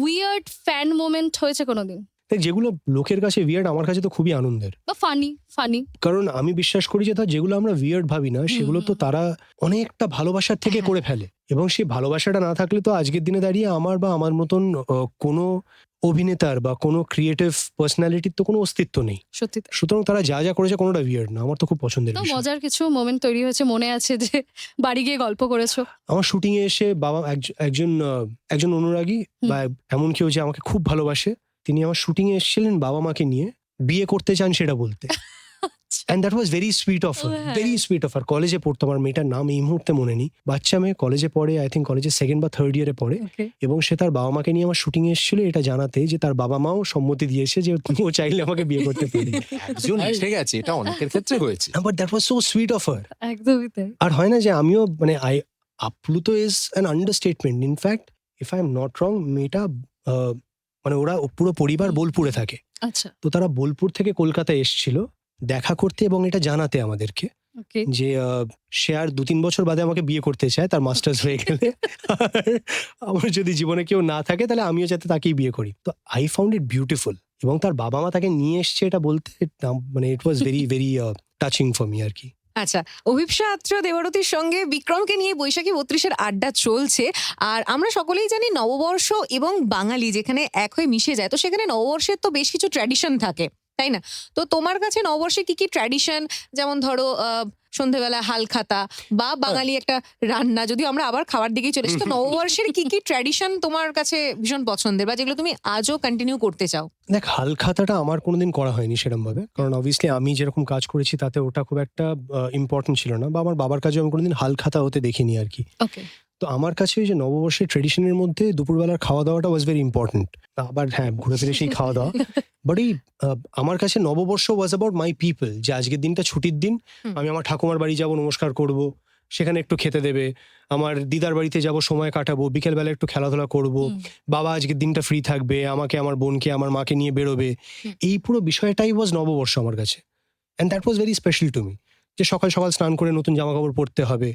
B: উইয়ার্ড ফ্যান মোমেন্ট হয়েছে কোনোদিন?
C: দেখ যেগুলো লোকের কাছে উইয়ার্ড আমার কাছে তো খুবই আনন্দের।
B: বা ফানি ফানি
C: কারণ আমি বিশ্বাস করি যে ধর যেগুলো আমরা উইয়ার্ড ভাবি না সেগুলো তো তারা অনেকটা ভালোবাসার থেকে
B: হ্যাঁ।
C: করে ফেলে। এবং সেই ভালোবাসাটা না থাকলে তো আজকের দিনে দাঁড়িয়ে আমার বা আমার মতন কোনো অভিনেতার বা কোনো ক্রিয়েটিভ পার্সোনালিটির তো কোনো অস্তিত্ব নেই।
B: সত্যি
C: সুতরাং তারা যা যা করেছে কোনোটা বিয়ার্ড না আমার তো খুব পছন্দের
B: মজার কিছু মোমেন্ট তৈরি হয়েছে মনে আছে যে বাড়ি গিয়ে গল্প করেছ?
C: আমার শুটিং এ এসে বাবা একজ- একজন একজন অনুরাগী বা এমন কেউ যে আমাকে খুব ভালোবাসে তিনি আমার শুটিং এ এসেছিলেন বাবা মাকে নিয়ে বিয়ে করতে চান সেটা বলতে। And that was very sweet of. Very sweet of আর কলেজে পড়তো আমার মেয়েটার নাম এই মুহূর্তে মনে নেই। বাচ্চা মেয়ে কলেজে পড়ে আই থিঙ্ক কলেজে সেকেন্ড বা থার্ড ইয়ারে পড়ে।
B: Okay.
C: এবং সে তার বাবা মাকে নিয়ে আমার শুটিং এসেছিল এটা জানাতে যে তার বাবা মাও সম্মতি দিয়েছে যে ও চাইলে আমাকে বিয়ে করতে পারে।
D: এসে গেছে এটা অনেকের ক্ষেত্রে হয়েছে।
C: But that was so sweet of her
B: একদমই তাই।
C: আর হয় না যে আমিও মানে আই আপ্লুত is an understatement in fact if I am not wrong মেয়েটা আহ, মানে ওরা পুরো পরিবার বোলপুরে থাকে।
B: আচ্ছা।
C: তো তারা বোলপুর থেকে কলকাতায় এসেছিল। দেখা করতে এবং এটা জানাতে আমাদেরকে যে সে আর দু তিন বছর বাদে আমাকে বিয়ে করতে চায় তার মাস্টার্স হয়ে গেলে। আমার যদি জীবনে কেউ না থাকে তাহলে আমিও যাতে তাকেই বিয়ে করি। তো আই ফাউন্ড ইট বিউটিফুল এবং তার বাবা মা তাকে নিয়ে এসছে এটা বলতে মানে it was very very touching for me আর কি
E: আচ্ছা অভিপ্সা আত্রেয় দেবরতীর সঙ্গে বিক্রমকে নিয়ে বৈশাখী বত্রিশের আড্ডা চলছে। আর আমরা সকলেই জানি নববর্ষ এবং বাঙালি যেখানে এক হয়ে মিশে যায় তো সেখানে নববর্ষের তো বেশ কিছু ট্র্যাডিশন থাকে। তাই না? তো তোমার কাছে নববর্ষে কি কি ট্র্যাডিশন যেমন ধরো সন্ধেবেলা হালখাতা বা বাঙালি একটা রান্না যদিও আমরা আবার খাবার দিকেই চলে এসেছি। তো নববর্ষের কি কি ট্র্যাডিশন তোমার কাছে ভীষণ পছন্দের বা যেগুলো তুমি আজও কন্টিনিউ করতে চাও?
C: দেখ হালখাতাটা আমার কোনোদিন করা হয়নি সেরকম ভাবে কারণ অবভিয়াসলি আমি যেরকম কাজ করেছি তাতে ওটা খুব একটা ইম্পর্টেন্ট ছিল না বা আমার বাবার কাছে আমি কোনোদিন হালখাতা হতে দেখিনি আর কি। তো আমার কাছে ওই যে নববর্ষের ট্রেডিশনের মধ্যে দুপুরবেলার খাওয়া দাওয়াটা ওয়াজ ভেরি ইম্পর্টেন্ট আবার হ্যাঁ ঘুরে ফিরে সেই খাওয়া দাওয়া বাট এই আমার কাছে নববর্ষ ওয়াজ অ্যাবাউট মাই পিপল যে আজকের দিনটা ছুটির দিন আমি আমার ঠাকুমার বাড়ি যাব নমস্কার করব সেখানে একটু খেতে দেবে আমার দিদার বাড়িতে যাব সময় কাটাবো বিকেলবেলা একটু খেলাধুলা করব বাবা আজকের দিনটা ফ্রি থাকবে আমাকে আমার বোনকে আমার মাকে নিয়ে বেরোবে। এই পুরো বিষয়টাই ওয়াজ নববর্ষ আমার কাছে। And that was very special to me যে সকাল সকাল স্নান করে নতুন জামা কাপড় পরতে হবে।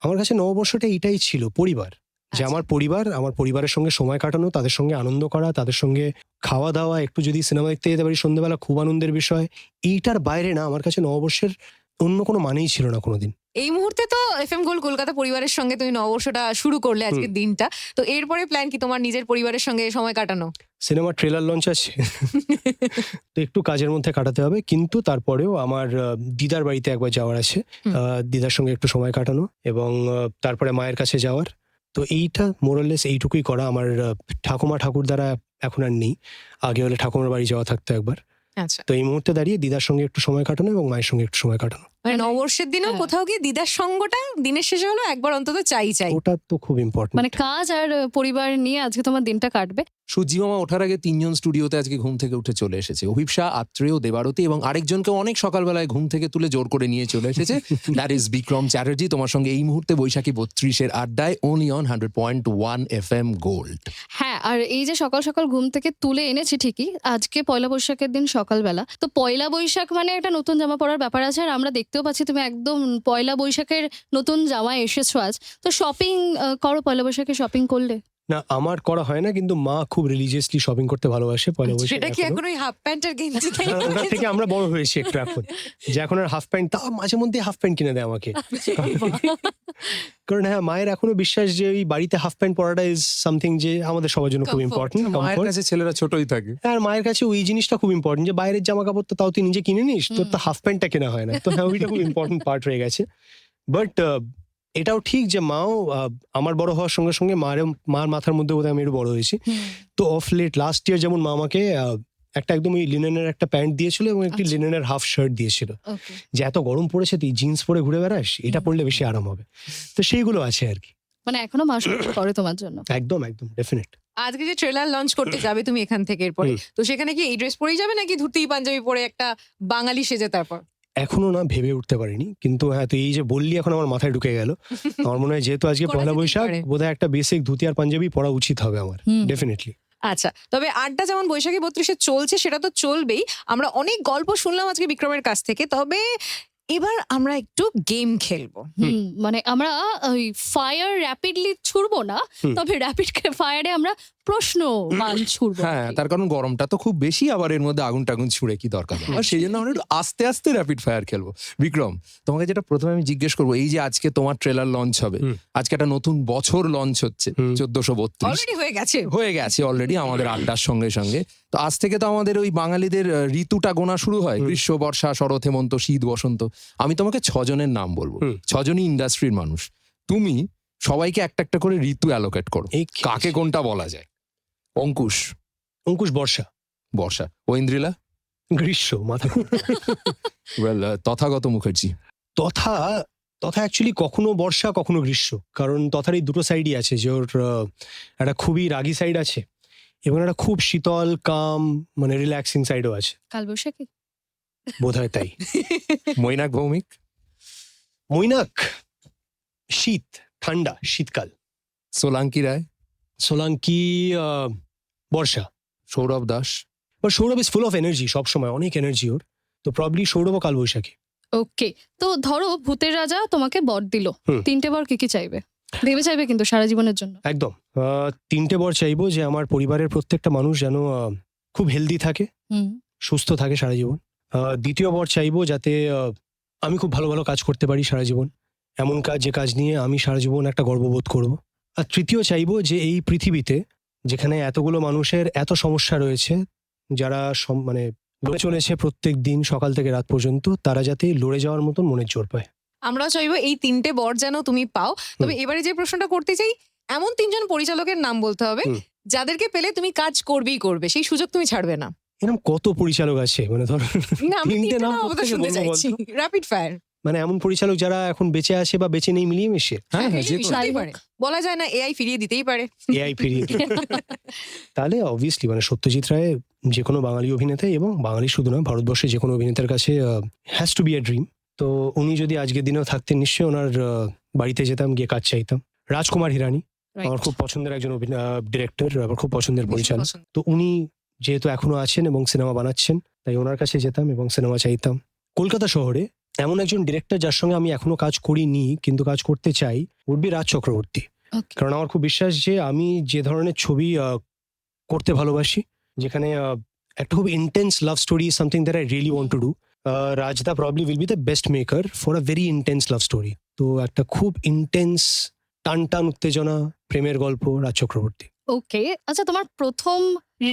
C: আমার কাছে নববর্ষটা এটাই ছিল পরিবার। যে
E: আচ্ছা।
C: আমার পরিবার আমার পরিবারের সঙ্গে সময় কাটানো তাদের সঙ্গে আনন্দ করা তাদের সঙ্গে খাওয়া দাওয়া একটু যদি সিনেমা দেখতে যেতে পারি সন্ধ্যেবেলা খুব আনন্দের বিষয় এইটার বাইরে না আমার কাছে নববর্ষের অন্য কোনো মানেই ছিল না কোনোদিন।
E: এই মুহূর্তে তো এফ এম গোল কলকাতা পরিবারের সঙ্গে তুমি নববর্ষটা শুরু করলে আজকের দিনটা। তো এরপরে প্ল্যান কি তোমার নিজের পরিবারের সঙ্গে সময় কাটানো?
C: সিনেমার ট্রেলার লঞ্চ আছে। তো একটু কাজের মধ্যে কাটাতে হবে কিন্তু তারপরেও আমার দিদার বাড়িতে একবার যাওয়ার আছে। দিদার সঙ্গে একটু সময় কাটানো এবং তারপরে মায়ের কাছে যাওয়ার। তো এইটা মোরাললেস এইটুকুই করা। আমার ঠাকুমা ঠাকুর দ্বারা এখন আর নেই। আগে হলে ঠাকুমার বাড়ি যাওয়া থাকতো একবার।
E: আচ্ছা।
C: তো এই মুহূর্তে দাঁড়িয়ে দিদার সঙ্গে একটু সময় কাটানো এবং মায়ের সঙ্গে একটু সময় কাটানো।
E: মানে নববর্ষের দিনেও
B: হ্যাঁ।
E: কোথাও গিয়ে দিদার সঙ্গটা দিনের শেষে হলো একবার অন্তত চাই চাই।
C: ওটা তো খুব ইম্পর্টেন্ট
B: মানে কাজ আর পরিবার নিয়ে আজকে তোমার দিনটা কাটবে।
D: সূর্যি মামা ওঠার আগে তিনজন স্টুডিওতে আজকে ঘুম থেকে উঠে চলে এসেছে। অভিপসা আত্রেয় দেবারতী এবং আরেকজনকে অনেক সকালবেলায় ঘুম থেকে তুলে জোর করে নিয়ে চলে এসেছে। দ্যাট ইজ বিক্রম চ্যাটার্জি তোমার সঙ্গে এই মুহূর্তে বৈশাখী বত্রিশের আড্ডায় only on hundred point one F M gold
B: হ্যাঁ আর এই যে সকাল সকাল ঘুম থেকে তুলে এনেছি ঠিকই। আজকে পয়লা বৈশাখের দিন সকালবেলা। তো পয়লা বৈশাখ মানে একটা নতুন জামা পরার ব্যাপার আছে আর আমরা দেখতেও পাচ্ছি তুমি একদম পয়লা বৈশাখের নতুন জামা এসেছ আজ। তো শপিং করো পয়লা বৈশাখে শপিং করলে।
C: না আমার করা হয় না কিন্তু মা খুব রিলিজিয়াসলি শপিং করতে ভালোবাসে পয়লা বৈশাখ
E: সেটা কি এখন। ওই হাফ প্যান্ট আর গেঞ্জি
C: ওটার থেকে আমরা বড় হয়েছি একটু এখন। যে এখন আর হাফ প্যান্ট তা মাঝে মধ্যে হাফ প্যান্ট কিনে দেয় আমাকে। কারণ হ্যাঁ মায়ের এখনও বিশ্বাস যে ওই বাড়িতে হাফ প্যান্ট পরাটা ইজ সামথিং যে আমাদের সবার জন্য খুব ইম্পর্টেন্ট
D: মায়ের কাছে ছেলেরা ছোটই থাকে।
C: আর মায়ের কাছে ওই জিনিসটা খুব ইম্পর্টেন্ট যে বাইরের জামা কাপড় তো তাও তুই নিজে কিনে নিস তোর তো হাফ প্যান্টটা কেনা হয় না। তো হ্যাঁ ওইটা খুব ইম্পর্টেন্ট পার্ট হয়ে গেছে। বাট এটাও ঠিক যে মাও আহ, আমার বড় হওয়ার সঙ্গে সঙ্গে মার মার মাথার মধ্যে বোধহয় আমি একটু বড় হয়েছি। তো অফ লেট লাস্ট ইয়ার যেমন মা আমাকে আহ, একটা একদম ওই লিনেনের একটা প্যান্ট দিয়েছিল এবং একটি। লিনেনের হাফ শার্ট দিয়েছিল। যে এত গরম পড়েছে তুই জিন্স পরে ঘুরে বেড়াস? এটা। পরলে বেশি আরাম হবে। তো সেইগুলো আছে আর কি।
B: মানে এখনও মাস করে তোমার জন্য?
C: একদম একদম ডেফিনেট
E: আজকে যে ট্রেলার লঞ্চ করতে যাবে তুমি এখান থেকে এরপরে তো সেখানে কি এই ড্রেস পরেই যাবে নাকি ধুতি পাঞ্জাবি পরে একটা বাঙালি সেজে তারপর?
C: এখনও না ভেবে উঠতে পারিনি। কিন্তু হ্যাঁ তুই এই যে বললি এখন আমার মাথায় ঢুকে গেল। আমার মনে হয় যেহেতু আজকে পয়লা বৈশাখ। বোধহয় একটা বেসিক ধুতি আর পাঞ্জাবি পরা উচিত হবে আমার ডেফিনেটলি
E: আচ্ছা তবে আড্ডা যেমন বৈশাখী বত্রিশে চলছে সেটা তো চলবেই। আমরা অনেক গল্প শুনলাম আজকে বিক্রমের কাছ থেকে তবে এবার আমরা একটু গেম খেলব।
B: মানে আমরা ওই ফায়ার র্যাপিডলি ছুড়বো না তবে র্যাপিড ফায়ারে আমরা প্রশ্ন মান ছুড়বো
D: হ্যাঁ তার কারণ গরমটা তো খুব বেশি আবার এর মধ্যে আগুন টাগুন ছুড়ে কি দরকার আর সেই জন্য আমরা একটু আস্তে আস্তে র্যাপিড ফায়ার খেলব। বিক্রম তোমাকে যেটা প্রথমে আমি জিজ্ঞেস করব এই যে আজকে তোমার ট্রেলার লঞ্চ হবে আজকে একটা নতুন বছর লঞ্চ হচ্ছে চোদ্দশো বত্রিশ।
E: হয়ে গেছে।
D: হয়ে গেছে অলরেডি আমাদের আড্ডার সঙ্গে সঙ্গে। তো আজ থেকে তো আমাদের ওই বাঙালিদের ঋতুটা গোনা শুরু হয় গ্রীষ্ম বর্ষা শরৎ হেমন্ত শীত বসন্ত। আমি তোমাকে ছজনের নাম বলব। ছজনই ইন্ডাস্ট্রির মানুষ। তুমি সবাইকে একটা একটা করে ঋতু অ্যালোকেট করো।
C: এই
D: কাকে কোনটা বলা যায়? অঙ্কুশ।
C: অঙ্কুশ বর্ষা।
D: বর্ষা। ঐন্দ্রিলা
C: গ্রীষ্ম মাথা।
D: ওয়েল তথাগত মুখার্জি।
C: তথা তথা অ্যাকচুয়ালি কখনো বর্ষা কখনো গ্রীষ্ম। কারণ তথার এই দুটো সাইডই আছে যে ওর একটা খুবই রাগী সাইড আছে এবং একটা খুব শীতল কাম মানে রিল্যাক্সিং সাইডও আছে।
B: কালবৈশাখী
C: বোধ হয় তাই।
D: মৈনাক ভৌমিক?
C: মৈনাক শীত ঠান্ডা শীতকাল।
D: সোলাঙ্কি রায়?
C: সোলাঙ্কি আহ, বর্ষা
D: সৌরভ দাস
C: বা Sourav is full of energy সবসময় অনেক এনার্জি ওর তো প্রবলি সৌরভ ও কালবৈশাখী
B: ওকে তো ধরো ভূতের রাজা তোমাকে বর দিল তিনটে বর কি কি চাইবে দেবে চাইবে কিন্তু সারা জীবনের জন্য
C: একদম আহ, তিনটে বর চাইব যে আমার পরিবারের প্রত্যেকটা মানুষ যেন খুব হেলদি থাকে
B: হুম
C: সুস্থ থাকে সারা জীবন আহ, দ্বিতীয় বর চাইব যাতে আহ, আমি খুব ভালো ভালো কাজ করতে পারি সারা জীবন এমন কাজ যে কাজ নিয়ে আমি সারা জীবন একটা গর্ববোধ করব আর তৃতীয় চাইব যে এই পৃথিবীতে যেখানে এতগুলো মানুষের এত সমস্যা রয়েছে যারা মানে লড়ে চলেছে প্রত্যেক দিন সকাল থেকে রাত পর্যন্ত তারা যাতে লড়ে যাওয়ার মতন মনের জোর পায়।
E: আমরা চাইব এই তিনটে বর যেন তুমি পাও। তবে এবারে যে প্রশ্নটা করতে চাই এমন তিনজন পরিচালকের নাম বলতে হবে যাদেরকে পেলে তুমি কাজ করবেই করবে সেই সুযোগ তুমি ছাড়বে না।
C: এরকম কত পরিচালক আছে? মানে ধর তিনটে নাম
E: শুনতে চাইছি। র্যাপিড ফায়ার
C: মানে এমন পরিচালক যারা এখন বেঁচে আছে বা বেঁচে নেই মিলিয়ে মিশে।
D: হ্যাঁ হ্যাঁ যে কোনো-
E: হতেই পারে। বলা যায় না এআই ফিরিয়ে দিতেই পারে।
C: এআই ফিরিয়ে দিয়ে। তাহলে অবভিয়াসলি মানে সত্যজিৎ রায় যে কোনো বাঙালি অভিনেতা এবং বাঙালি শুধু না ভারতবর্ষে যে কোনো অভিনেতার কাছে has to be a dream তো উনি যদি আজকের দিনেও থাকতেন নিশ্চয়ই ওনার আহ, বাড়িতে যেতাম গিয়ে কাজ চাইতাম। রাজকুমার হিরানি আমার খুব পছন্দের একজন ডিরেক্টর আমার খুব পছন্দের পরিচালক।
E: পছন্দ।
C: তো উনি যেহেতু এখনও আছেন এবং সিনেমা বানাচ্ছেন তাই ওনার কাছে যেতাম এবং সিনেমা চাইতাম। কলকাতা শহরে এমন একজন ডিরেক্টর যার সঙ্গে আমি এখনও কাজ করিনি কিন্তু কাজ করতে চাই উড বি রাজ চক্রবর্তী। কারণ আমার খুব বিশ্বাস যে আমি যে ধরনের ছবি করতে ভালোবাসি যেখানে একটা খুব intense love story something that I really want to do Rajda probably will be the best maker for a very intense love story তো একটা খুব ইন্টেন্স টান টান উত্তেজনা প্রেমের গল্প রাজ চক্রবর্তী।
B: ওকে আচ্ছা তোমার প্রথম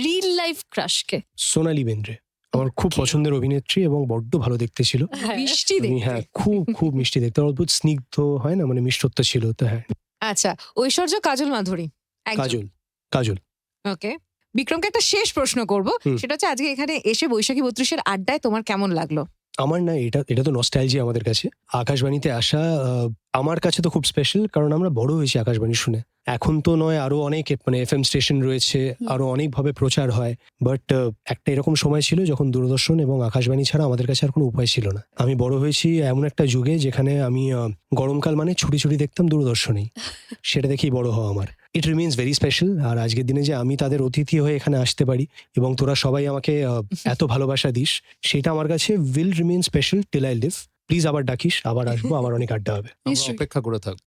B: রিল লাইফ ক্রাশকে
C: সোনালি বেন্দ্রে। আমার খুব পছন্দের অভিনেত্রী এবং বড্ড ভালো দেখতে ছিল। তুমি
E: দেখতে।
C: হ্যাঁ খুব খুব মিষ্টি দেখতে। অদ্ভুত স্নিগ্ধ হয় না? মানে মিষ্টত্ব ছিল তো হ্যাঁ।
E: আচ্ছা ঐশ্বর্য কাজল মাধুরী
C: কাজল কাজল।
E: ওকে বিক্রমকে একটা শেষ প্রশ্ন করব। সেটা হচ্ছে আজকে এখানে এসে বৈশাখী বত্রিশের আড্ডায় তোমার কেমন লাগল?
C: আমার না এটা এটা তো নস্টাইলজি আমাদের কাছে। আকাশবাণীতে আসা আহ, আমার কাছে তো খুব স্পেশাল কারণ আমরা বড় হয়েছি আকাশবাণী শুনে। এখন তো নয় আরও অনেক মানে এফ এম স্টেশন রয়েছে আরও অনেকভাবে প্রচার হয়। বাট একটা এরকম সময় ছিল যখন দূরদর্শন এবং আকাশবাণী ছাড়া আমাদের কাছে আর কোনো উপায় ছিল না। আমি বড় হয়েছি এমন একটা যুগে যেখানে আমি গরমকাল মানে ছুটি ছুটি দেখতাম দূরদর্শনেই। সেটা দেখেই বড় হওয়া আমার। ইট রিমিনস ভেরি স্পেশাল আর আজকের দিনে যে আমি তাদের অতিথি হয়ে এখানে আসতে পারি এবং তোরা সবাই আমাকে এত ভালোবাসা দিস সেটা আমার কাছে will remain special till I live please আবার ডাকিস আবার আসব আবার অনেক আড্ডা হবে।
D: অপেক্ষা করে থাকব